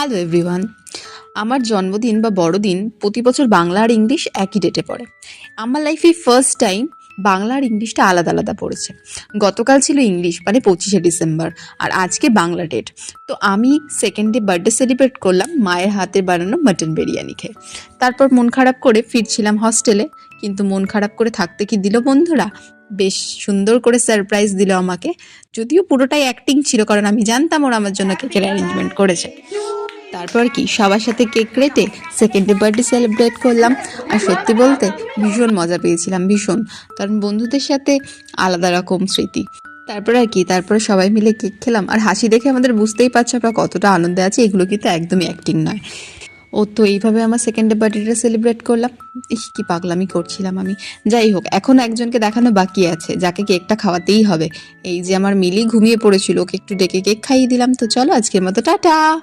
Hello everyone আমার জন্মদিন বা বড়দিন প্রতি বছর বাংলা আর ইংলিশ একই ডেটে পড়ে। আমার লাইফে ফার্স্ট টাইম বাংলা আর ইংলিশটা আলাদা আলাদা পড়েছে। গতকাল ছিল ইংলিশ মানে পঁচিশে ডিসেম্বর, আর আজকে বাংলা ডেট তো আমি সেকেন্ড ডে বার্থডে সেলিব্রেট করলাম, মায়ের হাতে বানানো মাটন বিরিয়ানি খেয়ে। তারপর মন খারাপ করে ফিরছিলাম হস্টেলে কিন্তু মন খারাপ করে থাকতে কি দিল বন্ধুরা? বেশ সুন্দর করে সারপ্রাইজ দিল আমাকে। যদিও পুরোটাই অ্যাক্টিং ছিল, কারণ আমি জানতাম ওরা আমার জন্য কেকের অ্যারেঞ্জমেন্ট করেছে। তারপর কি, সবার সাথে কেক কেটে সেকেন্ডে বার্থডে সেলিব্রেট করলাম। আর সত্যি বলতে ভীষণ মজা পেয়েছিলাম, ভীষণ। কারণ বন্ধুদের সাথে আলাদা রকম স্মৃতি। তারপর আর কি, তারপরে সবাই মিলে কেক খেলাম। আর হাসি দেখে আমাদের বুঝতেই পারছ আমরা কতটা আনন্দে আছি, এগুলো কিন্তু একদমই অ্যাক্টিং নয়। ও তো এইভাবে আমার সেকেন্ডে বার্থডেটা সেলিব্রেট করলাম। ইস, কি পাগলামি করছিলাম আমি। যাই হোক, এখন একজনকে দেখানো বাকি আছে, যাকে কেকটা খাওয়াতেই হবে। এই যে আমার মিলি ঘুমিয়ে পড়েছিল, ওকে একটু ডেকে কেক খাইয়ে দিলাম। তো চলো আজকের মতো, টাটা!